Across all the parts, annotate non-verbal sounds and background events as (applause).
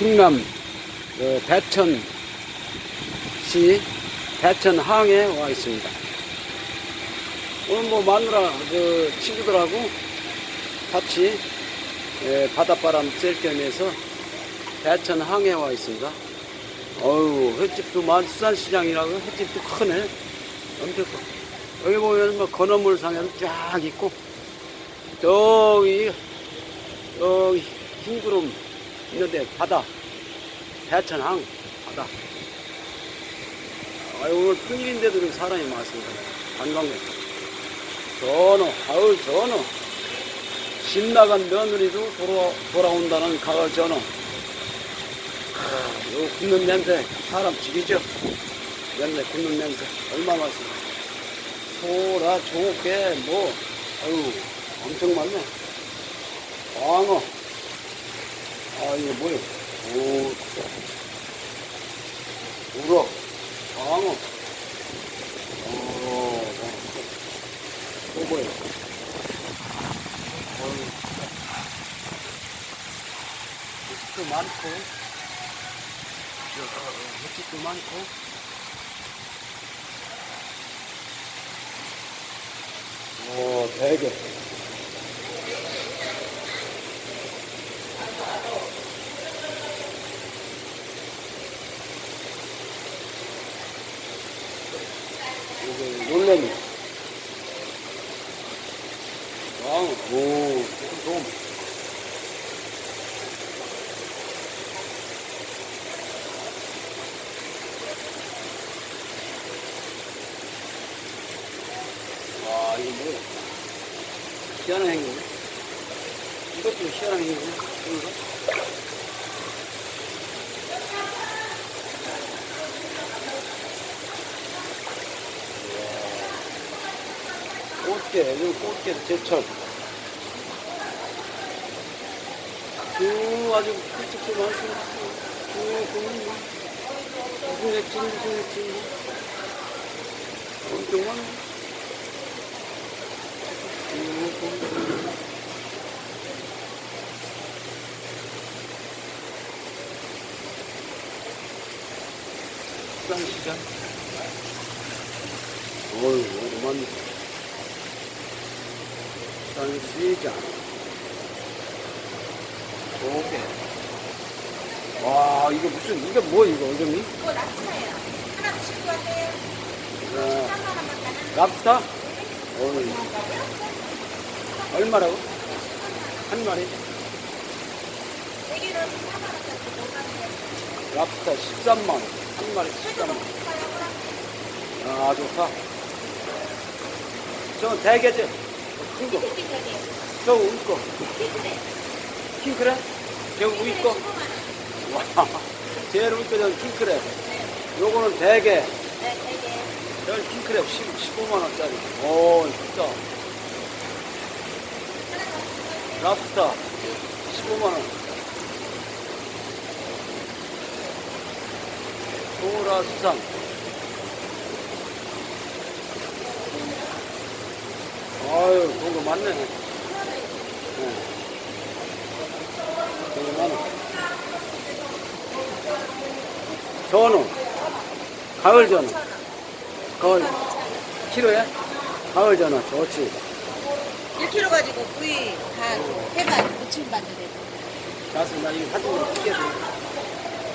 충남 그 대천시 대천항에 와 있습니다. 오늘 뭐 마누라 그 친구들하고 같이 예, 바닷바람 쐴 겸해서 대천항에 와 있습니다. 어우 횟집도 많 수산시장이라고 횟집도 크네. 엄청 커. 여기 보면 뭐 건어물 상에도 쫙 있고 저기 여기 흰구름 있는데 바다. 대천항 바다. 아유 오늘 큰일인데도 사람이 많습니다. 관광객. 전어 가을 전어. 집 나간 며느리도 돌아, 돌아온다는 가을 전어. 아, 요 굽는 냄새 사람 죽이죠. 냄새 굽는 냄새. 얼마나 맛있어 소라 조개 뭐. 아유 엄청 많네. 광어 아 이거 뭐야? 오. 우럭 광어. 어, 또 뭐야? 횟집도 많고. 저 횟집도 많고. 오 되게 이게 놀래미. 왕, 오, 좀. 와, 이거 뭐야. 희한한 행위네. 이것도 행위네. 이거? 꽃게, 이거 꽃게 제철. 그 아주 풀집도 많습니다. 그 보면 뭐, 무슨 액진, 무슨 액진. 엄청 많네. 시장. 어이, 오만 산시장. 조개. 와, 이거 무슨, 이게 뭐, 이거, 이름이? 그거 랍스타예요. 하나 드실 것 같아요. 어, 3만 원만 가는 랍스타? 어이, 얼마라고? 한 마리? 대기는 4만 원짜리 못 가는 거. 랍스타 13만원. 한 마리 13만원. 아, 좋다. 저 대게지? 큰 거. 저 우리 거. 킹크랩? 저 우리 거. 와, (laughs) 제일 우리 거는 킹크랩. 요거는 대게. 네, 되게. 저 킹크랩 10, 15만원짜리. 오, 진짜. 랍스타 15만원. 소라 수상. 아유, 그런 거 많네. 네. 전어. 가을 전어. 가을. 키로에? 가을 전어. 좋지. 1kg 가지고 구이 다 해만 무침 만드는 자수, 나 이거 찍게 돼.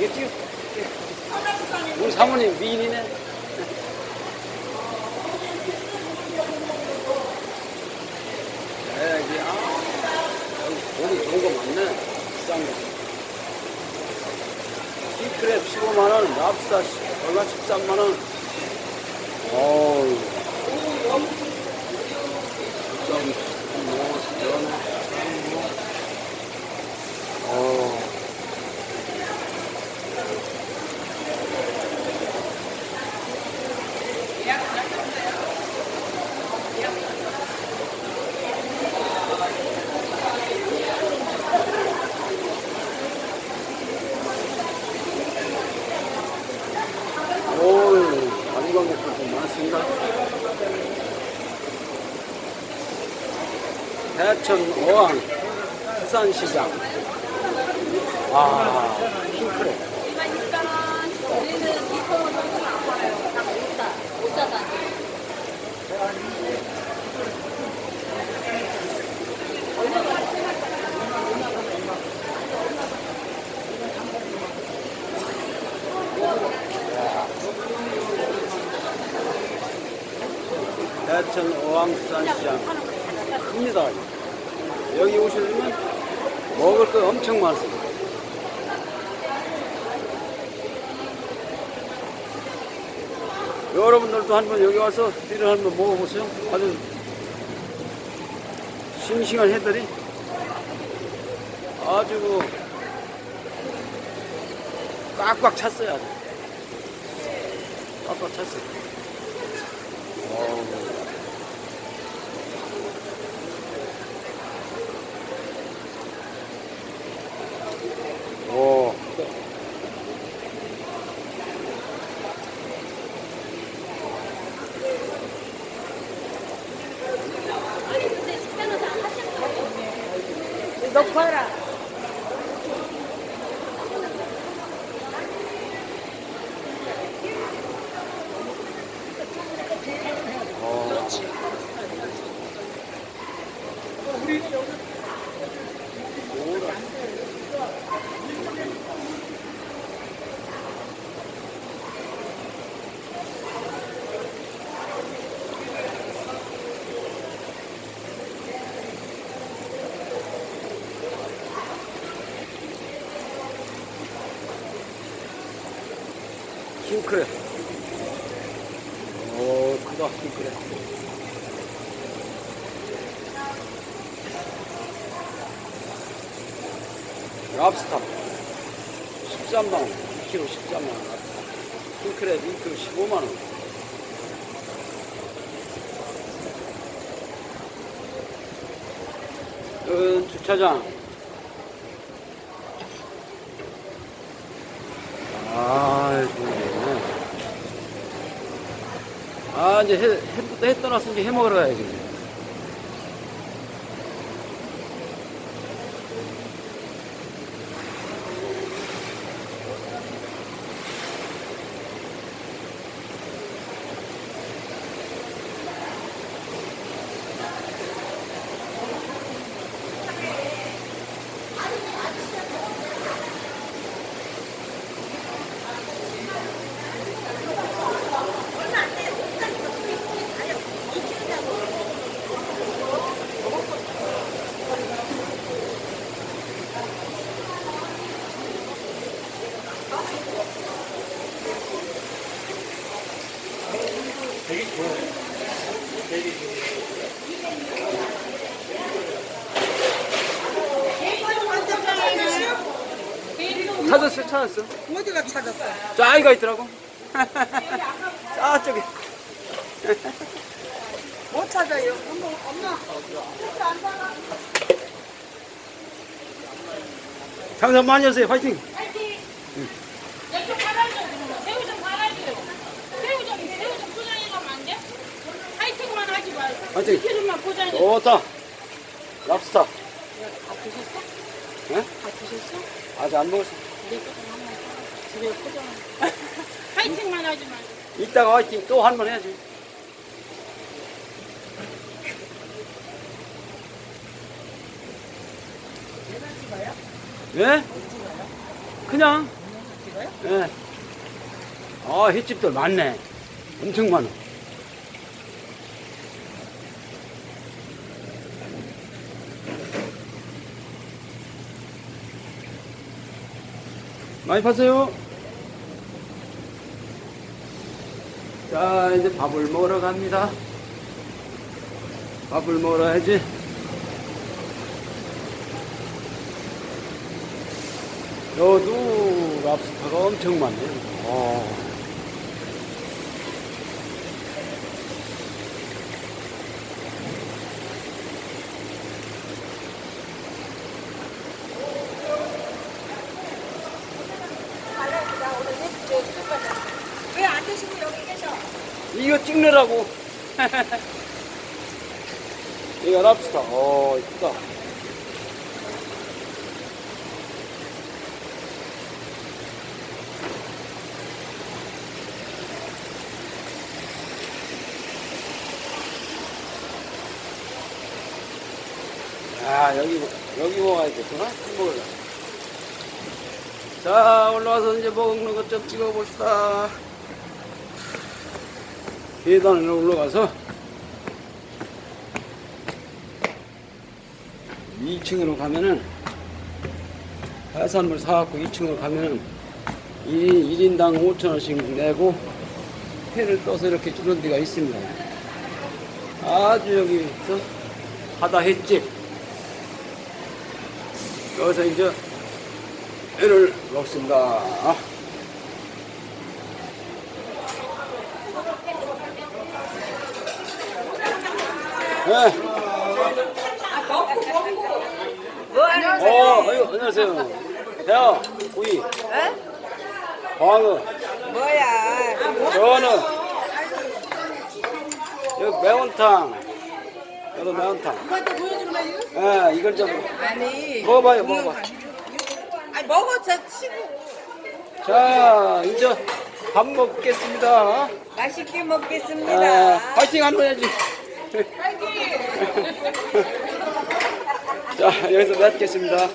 이거 찍어. 우리 사모님 미인이네. 여기, 아, 여기 고기 좋은 거 많네. 비싼 거. 킹크랩 15만원, 랍스타 얼마 13만원. 어우. 좀, 뭐, 2005항 부산시장. 아 핑크래. 대천 오왕산시장. 큽니다. 여기 오시면 먹을 거 엄청 많습니다. 여러분들도 한번 여기 와서 회를 한번 먹어보세요. 아주 싱싱한 해들이 아주 그 꽉꽉 찼어요. 아주. 꽉꽉 찼어요. 어우. 오. 아니, 근데 식사는 다 하시는 거예 킹크랩. 오, 크다, 킹크랩. 랍스터 13만원 2kg 13만원 랍스터 킹크랩 1kg 15만원. 여기는 주차장 아 좋네 아 이제 해, 해부터 해 떠났으니 해 먹으러 가야지 이제. 찾았어 찾았어 어디가 찾았어? 저 아이가 있더라고 (laughs) 저쪽에 (laughs) 못 찾아요. 장사 많이 하세요 파이팅 여기 팔아줘 그러면 새우 좀 팔아줘요 새우 좀 새우 좀 포장해 가면 안 돼? 파이팅만 하지 말고 파이팅. 좀만 포장해 좋다 랍스터 다 드셨어? 예? 다 드셨어? 아직 안 먹었어 내 것도 하나 집에 포장 파이팅만 하지 말고 이따가 화이팅 또 한 번 해야지. 예? 그냥? 예. 아 횟집들 많네. 엄청 많아 많이 파세요. 자 이제 밥을 먹으러 갑니다. 밥을 먹으러 야지. 여도 랍스타가 엄청 많네요. 어. 뭐 또 지금까지 왜 안 드시고 여기 계셔? 이거 찍느라고. (laughs) 이거 랍스터. 어, 이쁘다. 아, 여기, 여기 먹어야 되구나? 한국을. 자 올라와서 이제 먹는 것 좀 찍어 봅시다. 계단을 올라가서 2층으로 가면은 해산물 사갖고 2층으로 가면은 1인, 1인당 5천원씩 내고 회를 떠서 이렇게 주는 데가 있습니다. 아주 여기서 바다 횟집. 여기서 이제 회를 먹습니다 네. 어, 아유, 안녕하세요. 야, 우이. 광어. 뭐야? 저는 여기 매운탕. 여기 매운탕. 예, 이걸 좀 아니. 먹어봐요, 먹어봐. 아니 먹어 저 치고 자, 이제 밥 먹겠습니다. 맛있게 아, 먹겠습니다. 파이팅 한번 해야지. (laughs) 자, 여기서 뵙겠습니다.